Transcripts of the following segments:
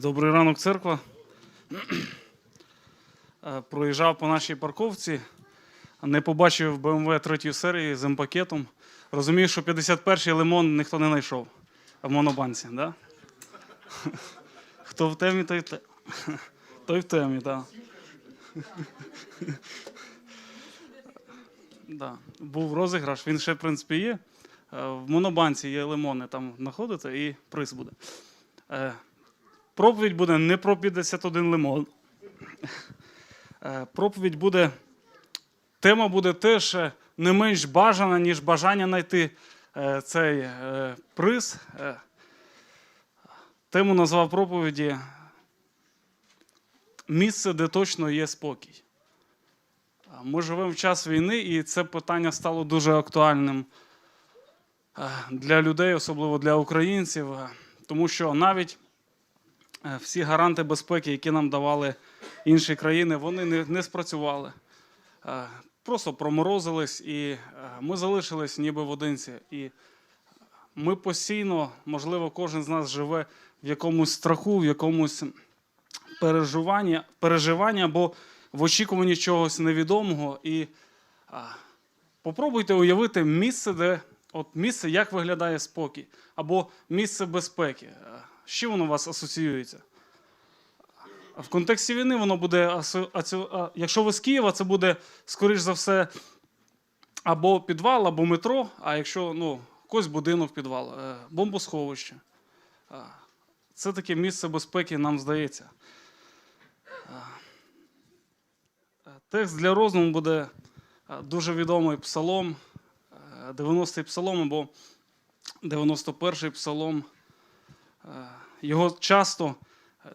Добрий ранок, церква. Е, Проїжджав по нашій парковці, не побачив BMW 3 серії з М-пакетом. Розумію, що 51-й лимон ніхто не знайшов в монобанці. Да? Хто в темі, той темі. Той в темі, так. Да. Був розіграш, він ще, в принципі, є. Е, В монобанці є лимони, там знаходите і приз буде. Проповідь буде не про 51 лимон. Е, Проповідь буде. Тема буде теж е, не менш бажана, ніж бажання знайти е, цей приз. Тему назвав проповіді Місце, де точно є спокій. Ми живемо в час війни, і це питання стало дуже актуальним для людей, особливо для українців, тому що навіть всі гаранти безпеки, які нам давали інші країни, вони не, не спрацювали. Е, Просто проморозились, і е, ми залишились ніби в одинці. І ми постійно, можливо, кожен з нас живе в якомусь страху, в якомусь переживання, переживання або в очікуванні чогось невідомого. І а, попробуйте уявити місце, де от місце, як виглядає спокій, або місце безпеки. Чим воно у вас асоціюється? В контексті війни воно буде якщо ви з Києва, це буде, скоріш за все, або підвал, або метро, а якщо ну, якийсь будинок підвал, е, бомбосховище. Це таке місце безпеки, нам здається. Е, Текст для роздуму буде е, дуже відомий псалом, е, 90-й псалом або 91-й псалом. Е, Його часто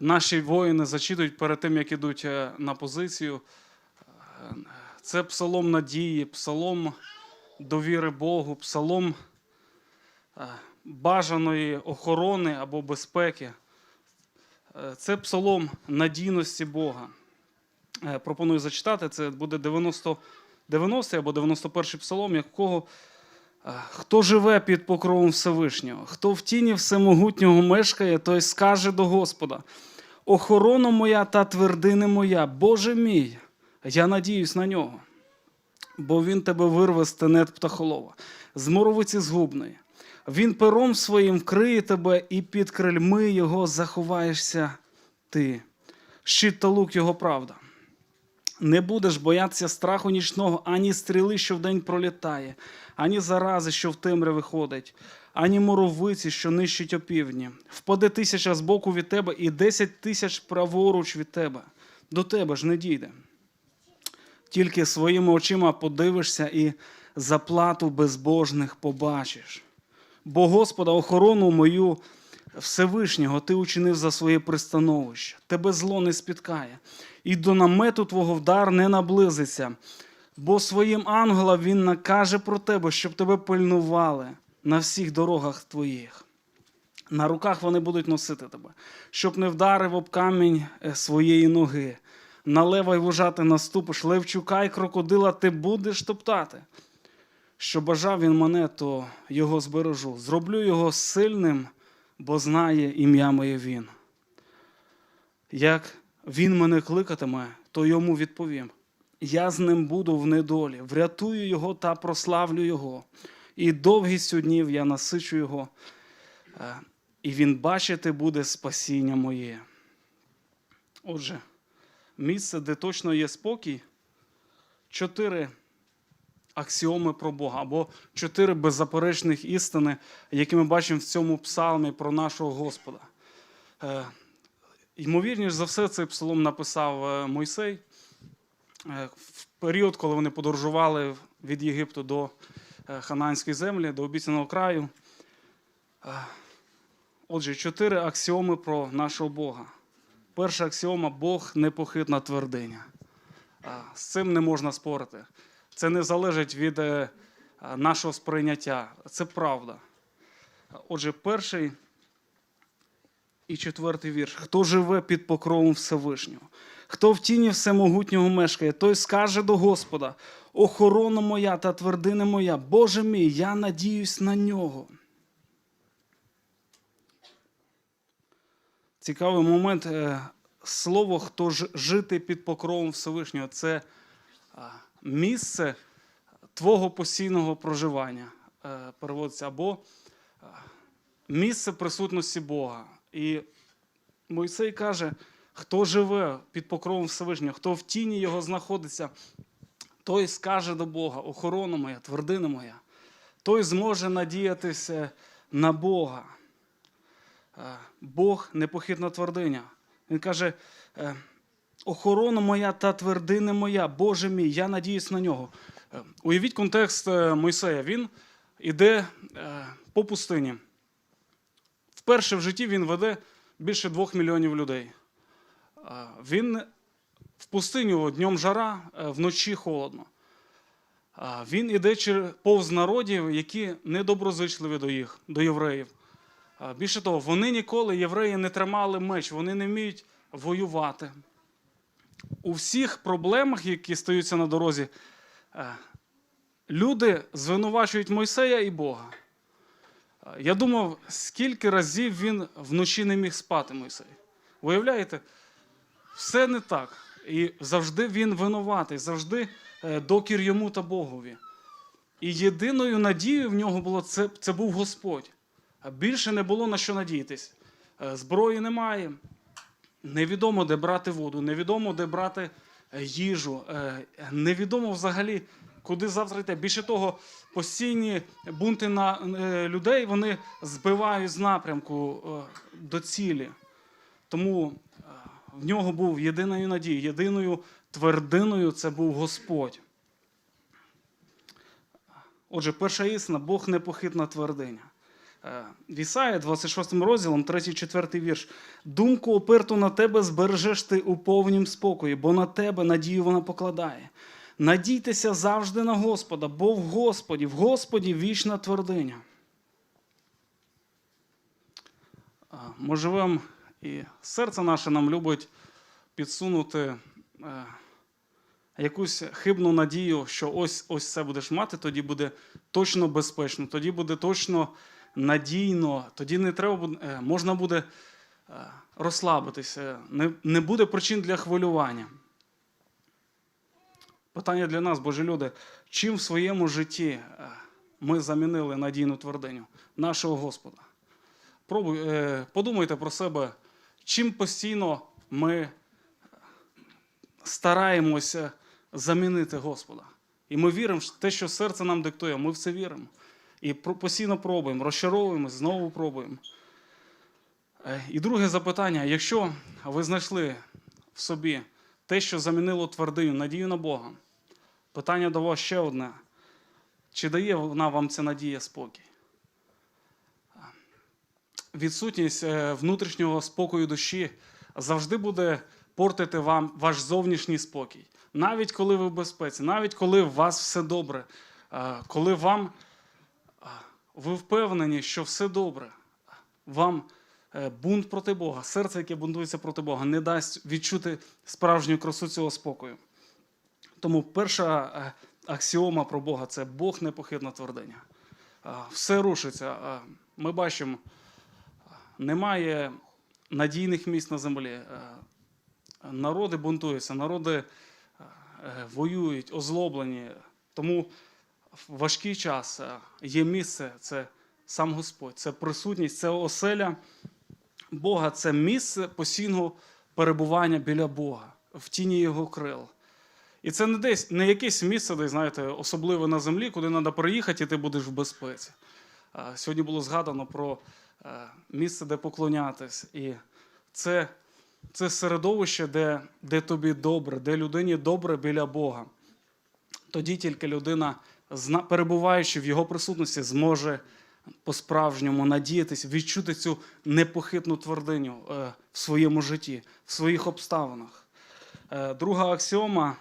наші воїни зачитують перед тим, як ідуть е, на позицію. Е, Це псалом надії, псалом довіри Богу, псалом бажаної охорони або безпеки. Це псалом надійності Бога. Пропоную зачитати. Це буде 90, 90 або 91 псалом, якого хто живе під покровом Всевишнього, хто в тіні всемогутнього мешкає, той скаже до Господа: Охорона моя та твердини моя, Боже мій, я надіюсь на нього бо він тебе вирве з тенет птахолова, з моровиці згубної. Він пером своїм вкриє тебе, і під крильми його заховаєшся ти. Щит та лук його правда. Не будеш боятися страху нічного, ані стріли, що вдень пролітає, ані зарази, що в темряві ходить, ані моровиці, що нищить опівдні. Впаде тисяча з боку від тебе, і десять тисяч праворуч від тебе. До тебе ж не дійде тільки своїми очима подивишся і заплату безбожних побачиш. Бо Господа, охорону мою Всевишнього ти учинив за своє пристановище, тебе зло не спіткає, і до намету твого вдар не наблизиться, бо своїм ангелам він накаже про тебе, щоб тебе пильнували на всіх дорогах твоїх. На руках вони будуть носити тебе, щоб не вдарив об камінь е, своєї ноги. На лева й вужати наступиш, левчука й крокодила ти будеш топтати. Що бажав він мене, то його збережу. Зроблю його сильним, бо знає ім'я моє він. Як він мене кликатиме, то йому відповім. Я з ним буду в недолі, врятую його та прославлю його. І довгістю днів я насичу його, е, і він бачити буде спасіння моє. Отже, місце, де точно є спокій, чотири аксіоми про Бога, або чотири беззаперечних істини, які ми бачимо в цьому псалмі про нашого Господа. Е, Ймовірніше за все, цей псалом написав е, Мойсей е, в період, коли вони подорожували від Єгипту до Хананської землі, до обіцяного краю. Отже, чотири аксіоми про нашого Бога. Перша аксіома Бог непохитна твердиня. З цим не можна спорити. Це не залежить від е, нашого сприйняття. Це правда. Отже, перший і четвертий вірш. Хто живе під покровом Всевишнього? Хто в тіні всемогутнього мешкає, той скаже до Господа: охорона моя та твердина моя, Боже мій, я надіюсь на нього. цікавий момент. е, Слово хто ж жити під покровом Всевишнього це місце твого постійного проживання, е, переводиться, або місце присутності Бога. І Мойсей каже, хто живе під покровом Всевишнього, хто в тіні його знаходиться, той скаже до Бога, охорона моя, твердина моя, той зможе надіятися на Бога. Е, Бог непохитна твердиня. Він каже: е, охорона моя та твердина моя, Боже мій, я надіюсь на нього. Е, Уявіть контекст е, Мойсея. Він іде е, по пустині. Вперше в житті він веде більше двох мільйонів людей. Він в пустиню днем жара, вночі холодно. Він іде повз народів, які недоброзичливі до їх, до євреїв. Більше того, вони ніколи євреї не тримали меч, вони не вміють воювати. У всіх проблемах, які стаються на дорозі, е, люди звинувачують Мойсея і Бога. Я думав, скільки разів він вночі не міг спати, Мойсей. Виявляєте, все не так. І завжди він винуватий, завжди е, докір йому та Богові. І єдиною надією в нього було це, це був Господь. А більше не було на що надіятись. Е, Зброї немає. Невідомо, де брати воду, невідомо, де брати е, їжу, е, невідомо взагалі, куди завтра йти. Більше того, постійні бунти на е, людей вони збивають з напрямку до цілі. Тому в нього був єдиною надією, єдиною твердиною це був Господь. Отже, перша істина Бог непохитна твердиня. Е, В Ісаї, 26 розділом, 3-4 вірш. Думку оперту на тебе збережеш ти у повнім спокої, бо на тебе надію вона покладає. Надійтеся завжди на Господа, бо в Господі, в Господі вічна твердиня. Ми живемо і серце наше нам любить підсунути е, якусь хибну надію, що ось ось це будеш мати, тоді буде точно безпечно, тоді буде точно надійно, тоді не треба буде, е, можна буде е, розслабитися, не, не буде причин для хвилювання. Питання для нас, Божі люди, чим в своєму житті е, ми замінили надійну твердиню нашого Господа? Пробуй, подумайте про себе, чим постійно ми стараємося замінити Господа. І ми віримо в те, що серце нам диктує, ми в це віримо. І постійно пробуємо, розчаровуємось, знову пробуємо. Е, І друге запитання: якщо ви знайшли в собі те, що замінило твердиню, надію на Бога, питання до вас ще одне: чи дає вона вам ця надія спокій? Відсутність е, внутрішнього спокою душі завжди буде портити вам ваш зовнішній спокій. Навіть коли ви в безпеці, навіть коли у вас все добре, е, коли вам ви впевнені, що все добре, вам е, бунт проти Бога, серце, яке бунтується проти Бога, не дасть відчути справжню красу цього спокою. Тому перша е, аксіома про Бога це Бог непохитна твердиня. Е, Все рушиться. Ми бачимо, немає надійних місць на землі. Народи бунтуються, народи воюють, озлоблені. Тому важкий час е, є місце, це сам Господь, це присутність, це оселя Бога, це місце постійного перебування біля Бога, в тіні Його крил. І це не десь не якесь місце, де, знаєте, особливе на землі, куди треба приїхати, і ти будеш в безпеці. Сьогодні було згадано про е, місце, де поклонятись. І це, це середовище, де, де тобі добре, де людині добре біля Бога. Тоді тільки людина, перебуваючи в його присутності, зможе по-справжньому надіятися, відчути цю непохитну твердиню е, в своєму житті, в своїх обставинах. Е, Друга аксіома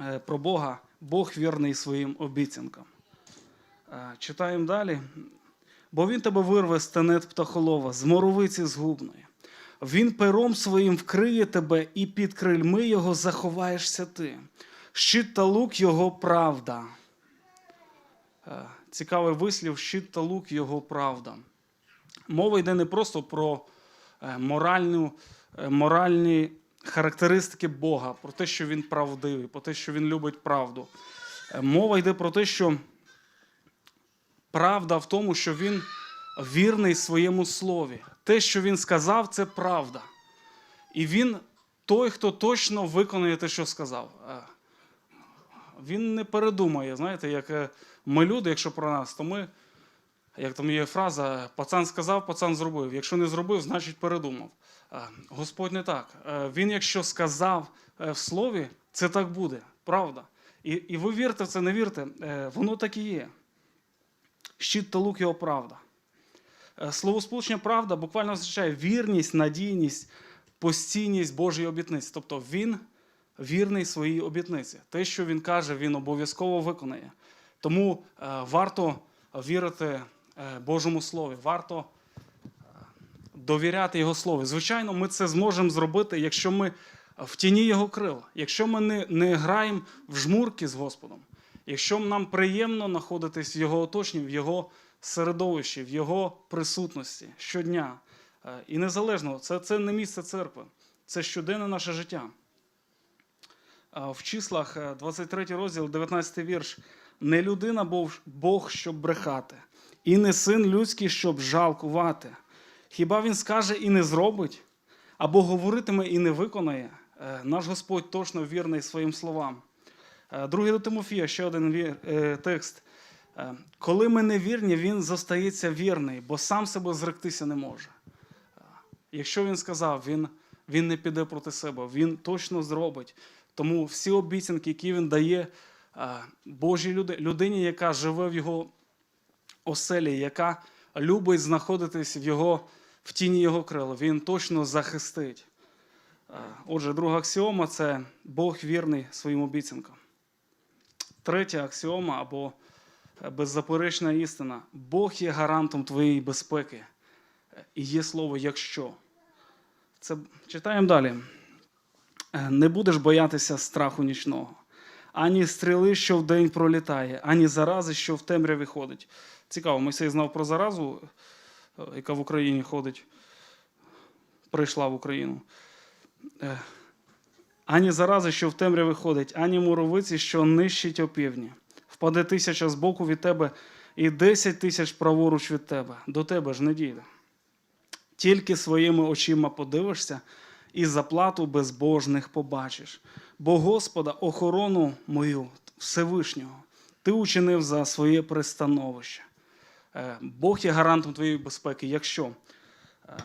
е, про Бога Бог вірний своїм обіцянкам. Читаємо далі. Бо він тебе вирве з тенет птахолова, з моровиці згубної. Він пером своїм вкриє тебе, і під крильми його заховаєшся ти. Щит та лук його правда. Е, Цікавий вислів, щит та лук його правда. Мова йде не просто про е, моральну, е, моральні характеристики Бога, про те, що Він правдивий, про те, що Він любить правду. Мова йде про те, що правда в тому, що Він вірний своєму слові. Те, що Він сказав, це правда. І він той, хто точно виконує те, що сказав. Він не передумає. Знаєте, як е, ми люди, якщо про нас, то ми, як там є фраза, пацан сказав, пацан зробив. Якщо не зробив, значить передумав. Е, Господь не так. Е, Він, якщо сказав в слові, це так буде, правда. І, і ви вірте в це, не вірте, воно так і є. Щит та лук його правда. Словосполучення правда буквально означає вірність, надійність, постійність Божої обітниці. Тобто він вірний своїй обітниці. Те, що він каже, він обов'язково виконає. Тому е, варто вірити е, Божому Слові, варто е, довіряти Його Слові. Звичайно, ми це зможемо зробити, якщо ми в тіні Його крил, якщо ми не, не граємо в жмурки з Господом, якщо нам приємно знаходитись в Його оточенні, в Його середовищі, в Його присутності щодня. І незалежно, це, це не місце церкви, це щоденне наше життя. Е, В числах е, 23 розділ, 19 вірш. Не людина Бог, щоб брехати, і не син людський, щоб жалкувати. Хіба він скаже і не зробить, або говоритиме і не виконає? Е, Наш Господь точно вірний своїм словам. Е, Другий до Тимофія, ще один е, текст. Е, Коли ми не вірні, він зостається вірний, бо сам себе зректися не може. Е, Якщо він сказав, він, він не піде проти себе, він точно зробить. Тому всі обіцянки, які він дає е, Божій люди- людині, яка живе в його оселі, яка любить знаходитись в, його, в тіні його крила, він точно захистить. Е, Отже, друга аксіома це Бог вірний своїм обіцянкам. Третя аксіома або е, беззаперечна істина. Бог є гарантом твоєї безпеки. І є слово якщо. Це читаємо далі. Е, Не будеш боятися страху нічного, ані стріли, що вдень пролітає, ані зарази, що в темряві ходить. Цікаво, Мойсей знав про заразу, е, яка в Україні ходить, прийшла в Україну. Е, Ані зарази, що в темряві ходить, ані муровиці, що нищить опівдні. Впаде тисяча з боку від тебе і десять тисяч праворуч від тебе. До тебе ж не дійде. Тільки своїми очима подивишся і заплату безбожних побачиш. Бо Господа, охорону мою Всевишнього, ти учинив за своє пристановище. Е, Бог є гарантом твоєї безпеки, якщо. Е,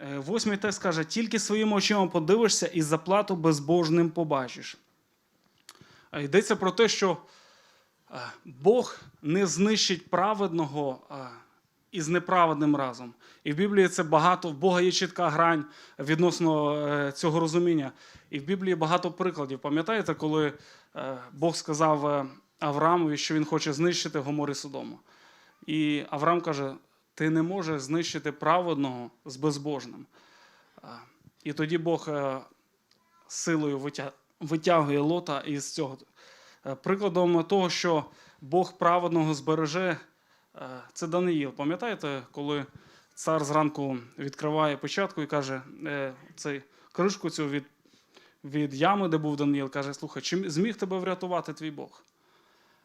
е, Восьмий текст каже: тільки своїми очима подивишся і заплату безбожним побачиш. Йдеться про те, що Бог не знищить праведного е, із неправедним разом. І в Біблії це багато, в Бога є чітка грань відносно е, цього розуміння. І в Біблії багато прикладів. Пам'ятаєте, коли е, Бог сказав е, Авраамові, що він хоче знищити Гомор і Содому? І Авраам каже: ти не можеш знищити праведного з безбожним. І тоді Бог силою витягує лота із цього. Прикладом того, що Бог праведного збереже, це Даниїл. Пам'ятаєте, коли цар зранку відкриває печатку і каже, е, цей кришку цю від, від ями, де був Даниїл, каже: Слухай, чи зміг тебе врятувати твій Бог?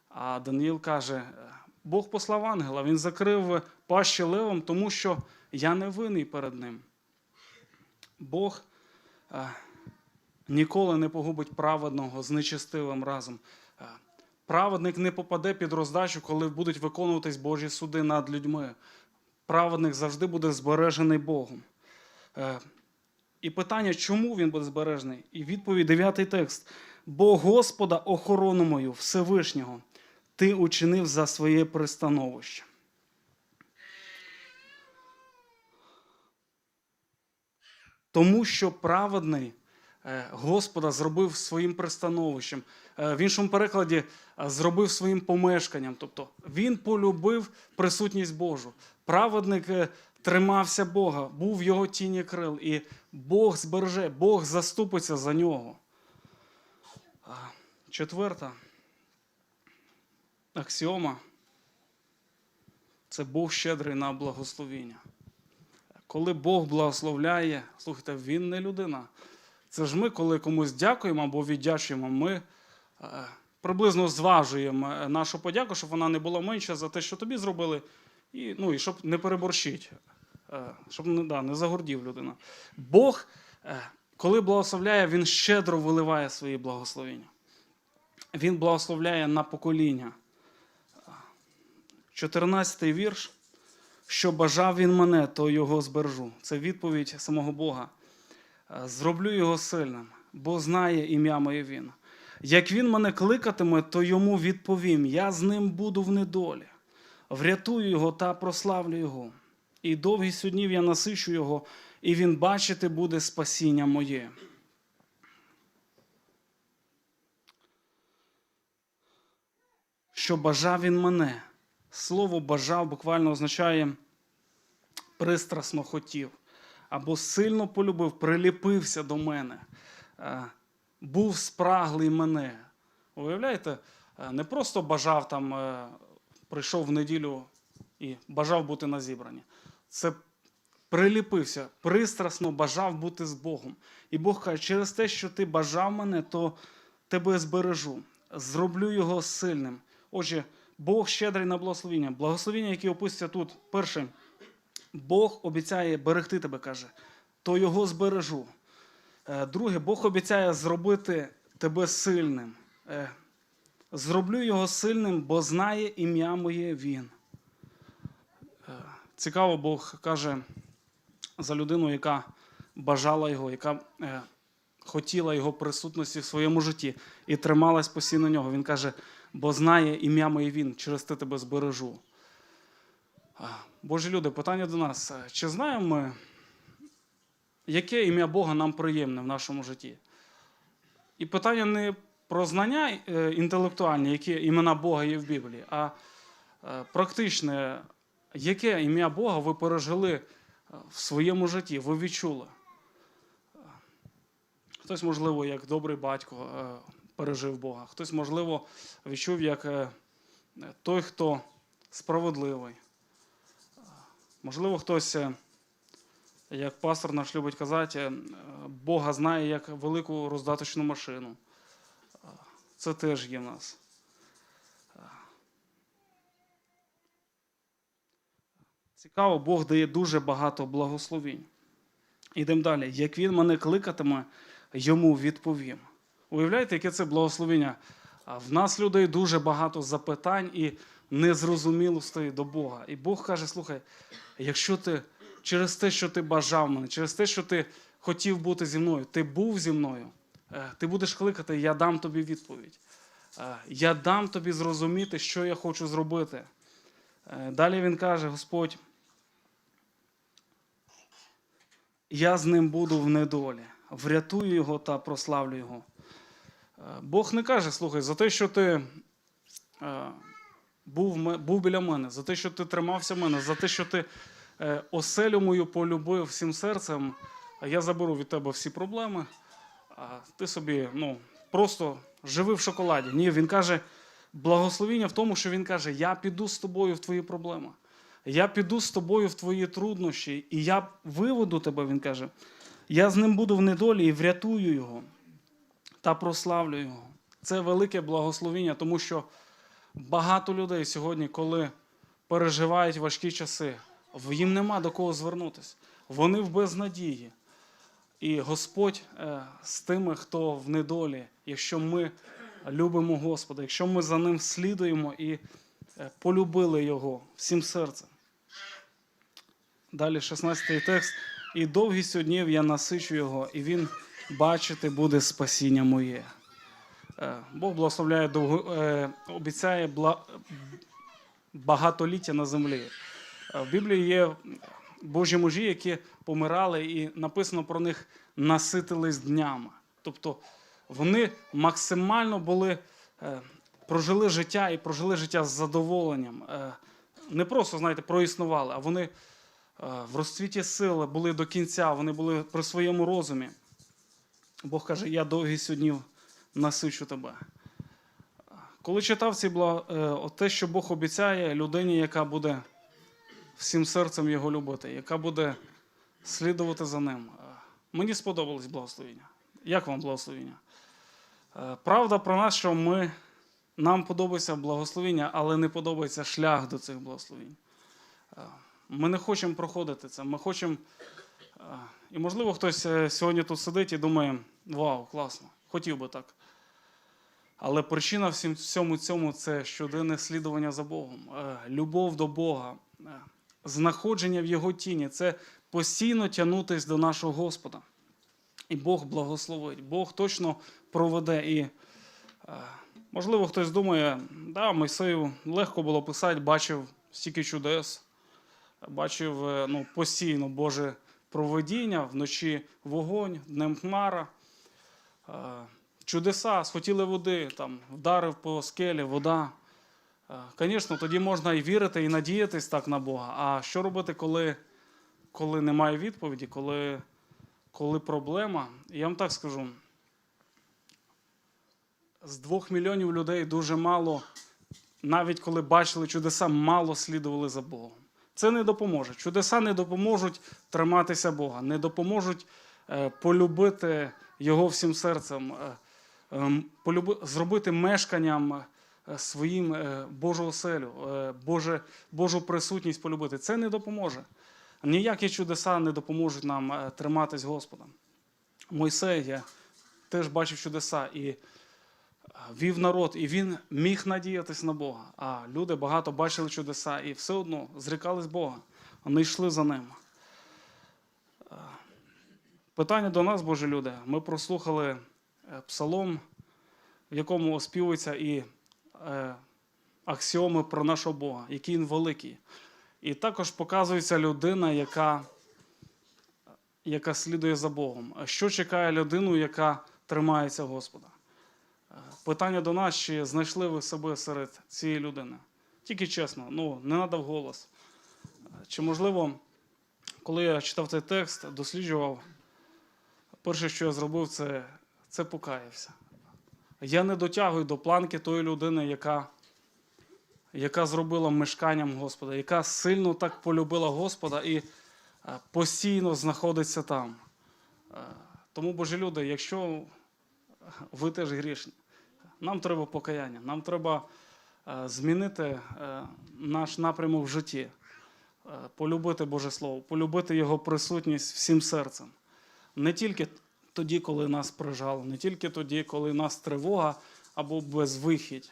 А Даниїл каже: «Е, Бог послав ангела, він закрив пащі левом, тому що я не винний перед ним. Бог е, ніколи не погубить праведного з нечестивим разом. Праведник не попаде під роздачу, коли будуть виконуватись Божі суди над людьми. Праведник завжди буде збережений Богом. Е, І питання, чому він буде збережений? І відповідь, дев'ятий текст. Бо Господа охорону мою Всевишнього ти учинив за своє пристановище. Тому що праведний е, Господа зробив своїм пристановищем. Е, В іншому перекладі е, зробив своїм помешканням. Тобто він полюбив присутність Божу. Праведник е, тримався Бога, був в його тіні крил, і Бог збереже, Бог заступиться за нього. Четверта аксіома це Бог щедрий на благословіння. коли Бог благословляє, слухайте, Він не людина. Це ж ми, коли комусь дякуємо або віддячуємо, ми приблизно зважуємо е, нашу подяку, щоб вона не була менша за те, що тобі зробили, і, ну, і щоб не переборщить, е, щоб не, да, не загордів людина. Бог, е, коли благословляє, Він щедро виливає свої благословення. Він благословляє на покоління. 14 вірш. Що бажав він мене, то його збережу. Це відповідь самого Бога. Зроблю його сильним, бо знає ім'я моє він. Як він мене кликатиме, то йому відповім: я з ним буду в недолі. Врятую його та прославлю його. І довгі днів я насичу його, і він бачити буде спасіння моє. Що бажав він мене. Слово бажав буквально означає пристрасно хотів, або сильно полюбив, приліпився до мене, е, був спраглий мене. Уявляєте, Е, не просто бажав там, е, прийшов в неділю і бажав бути на зібранні. Це приліпився, пристрасно бажав бути з Богом. І Бог каже, через те, що ти бажав мене, то тебе збережу, зроблю його сильним. Отже, Бог щедрий на благословіння. Благословіння, які описуються тут, перше, Бог обіцяє берегти тебе, каже, то його збережу. Е, Друге, Бог обіцяє зробити тебе сильним. Е, Зроблю його сильним, бо знає ім'я моє він. Е, Цікаво, Бог каже за людину, яка бажала його, яка хотіла його присутності в своєму житті і трималась постійно нього. Він каже, бо знає ім'я моє він, через те тебе збережу. Божі люди, питання до нас. Чи знаємо ми, яке ім'я Бога нам приємне в нашому житті? І питання не про знання е, інтелектуальні, які імена Бога є в Біблії, а е, практичне, яке ім'я Бога ви пережили е, в своєму житті, ви відчули. Хтось, можливо, як добрий батько пережив Бога, хтось, можливо, відчув як той, хто справедливий. Можливо, хтось, як пастор наш любить казати, е, Бога знає як велику роздаточну машину. Е, Це теж є в нас. Е, Цікаво, Бог дає дуже багато благословінь. Ідемо далі. Як він мене кликатиме, йому відповім. Уявляєте, яке це благословення? В нас людей дуже багато запитань і незрозумілостей до Бога. І Бог каже: слухай, якщо ти через те, що ти бажав мене, через те, що ти хотів бути зі мною, ти був зі мною, е, ти будеш кликати, я дам тобі відповідь. Е, Я дам тобі зрозуміти, що я хочу зробити. Е, Далі він каже: Господь, я з ним буду в недолі, врятую його та прославлю його. Бог не каже, слухай, за те, що ти був, був біля мене, за те, що ти тримався мене, за те, що ти оселю мою полюбив всім серцем, я заберу від тебе всі проблеми, ти собі ну, просто живи в шоколаді. Ні, він каже, благословіння в тому, що він каже: Я піду з тобою в твої проблеми. Я піду з тобою в твої труднощі, і я виведу тебе, він каже. Я з ним буду в недолі і врятую його та прославлю його. Це велике благословіння, тому що багато людей сьогодні, коли переживають важкі часи, їм нема до кого звернутися. Вони в безнадії. І Господь е, з тими, хто в недолі, якщо ми любимо Господа, якщо ми за ним слідуємо і е, полюбили Його всім серцем. Далі 16 текст. І довгістю днів я насичу його, і він бачити буде спасіння моє. Е, Бог благословляє довго, обіцяє багатоліття на землі. Е, В Біблії є Божі мужі, які помирали, і написано про них наситились днями. Тобто вони максимально були, е, прожили життя і прожили життя з задоволенням. Е, Не просто, знаєте, проіснували, а вони в розцвіті сили були до кінця, вони були при своєму розумі. Бог каже, я довгі сьогодні насичу тебе. Коли читав ці те, що Бог обіцяє людині, яка буде всім серцем його любити, яка буде слідувати за ним. Е, Мені сподобалось благословення. Як вам благословення? Е, Правда про нас, що ми, нам подобається благословення, але не подобається шлях до цих благословень. Е, Ми не хочемо проходити це. Ми хочемо. І, можливо, хтось сьогодні тут сидить і думає: вау, класно, хотів би так. Але причина всьому цьому це щоденне слідування за Богом, любов до Бога, знаходження в Його тіні це постійно тягнутись до нашого Господа. І Бог благословить, Бог точно проведе. І, е, можливо, хтось думає, да, Мойсею легко було писати, бачив стільки чудес, бачив е, ну, постійно Боже проведіння, вночі вогонь, днем хмара. Е, Чудеса, схотіли води, там, вдарив по скелі, вода. Звісно, тоді можна і вірити, і надіятись так на Бога. А що робити, коли, коли немає відповіді, коли, коли проблема? Я вам так скажу: з двох мільйонів людей дуже мало, навіть коли бачили чудеса, мало слідували за Богом. Це не допоможе. Чудеса не допоможуть триматися Бога, не допоможуть е, полюбити Його всім серцем, е, ем, зробити мешканням е, своїм е, Божу оселю, е, Боже, Божу присутність полюбити. Це не допоможе. Ніякі чудеса не допоможуть нам е, триматись Господа. Мойсей я теж бачив чудеса і е, вів народ, і він міг надіятись на Бога. А люди багато бачили чудеса і все одно зрікались Бога, не йшли за ним. Е, Питання до нас, Божі люди. Ми прослухали е, псалом, в якому оспівуються і е, аксіоми про нашого Бога, який він великий. І також показується людина, яка, яка слідує за Богом. Що чекає людину, яка тримається Господа? Е, Питання до нас, чи знайшли ви себе серед цієї людини? Тільки чесно, ну не надав голос. Е, Чи можливо, коли я читав цей текст, досліджував, перше, що я зробив, це, це покаявся. Я не дотягую до планки тої людини, яка, яка зробила мешканням Господа, яка сильно так полюбила Господа і е, постійно знаходиться там. Е, Тому, Божі люди, якщо ви теж грішні, нам треба покаяння, нам треба е, змінити наш напрямок в житті, полюбити Боже Слово, полюбити Його присутність всім серцем. Не тільки тоді, коли нас прижало, не тільки тоді, коли нас тривога або безвихідь.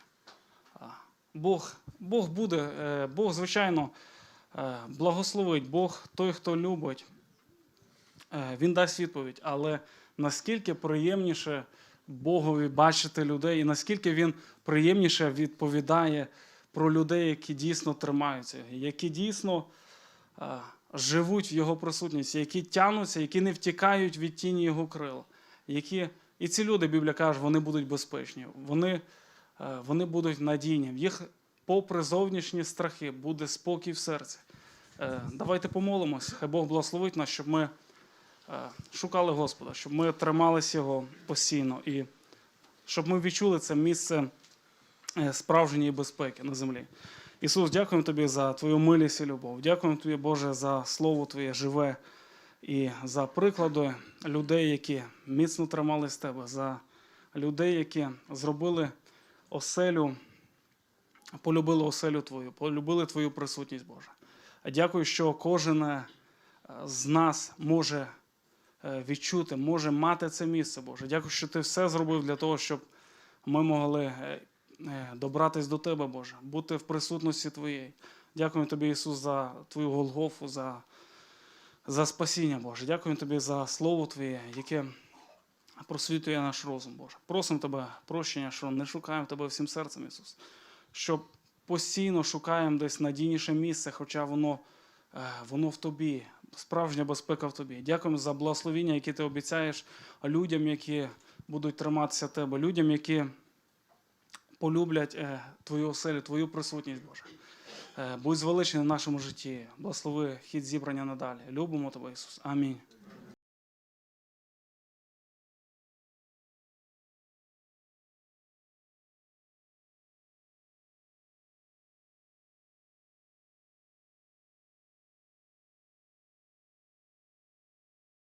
Бог, Бог буде, е, Бог, звичайно, е, благословить, Бог той, хто любить, е, Він дасть відповідь. Але наскільки приємніше Богові бачити людей, і наскільки він приємніше відповідає про людей, які дійсно тримаються, які дійсно живуть в Його присутності, які тянуться, які не втікають від тіні Його крил. Які... І ці люди, Біблія каже, вони будуть безпечні, вони, е, вони будуть надійні. Їх, попри зовнішні страхи, буде спокій в серці. Е, Давайте помолимось, хай Бог благословить нас, щоб ми е, шукали Господа, щоб ми трималися Його постійно і щоб ми відчули це місце справжньої безпеки на землі. Ісус, дякуємо Тобі за Твою милість і любов. Дякуємо Тобі, Боже, за Слово Твоє живе і за приклади людей, які міцно тримали з Тебе, за людей, які зробили оселю, полюбили оселю Твою, полюбили Твою присутність, Боже. Дякую, що кожен е, з нас може е, відчути, може мати це місце, Боже. Дякую, що Ти все зробив для того, щоб ми могли е, добратись до Тебе, Боже, бути в присутності Твоєї. Дякую Тобі, Ісус, за Твою Голгофу, за, за спасіння, Боже. Дякую Тобі за Слово Твоє, яке просвітує наш розум, Боже. Просимо Тебе прощення, що не шукаємо Тебе всім серцем, Ісус. Що постійно шукаємо десь надійніше місце, хоча воно, е, воно в Тобі, справжня безпека в Тобі. Дякуємо за благословіння, яке Ти обіцяєш людям, які будуть триматися Тебе, людям, які полюблять е, Твою оселю, Твою присутність, Боже. Е, Будь звеличений в нашому житті. Благослови хід зібрання надалі. Любимо Тебе, Ісус. Амінь.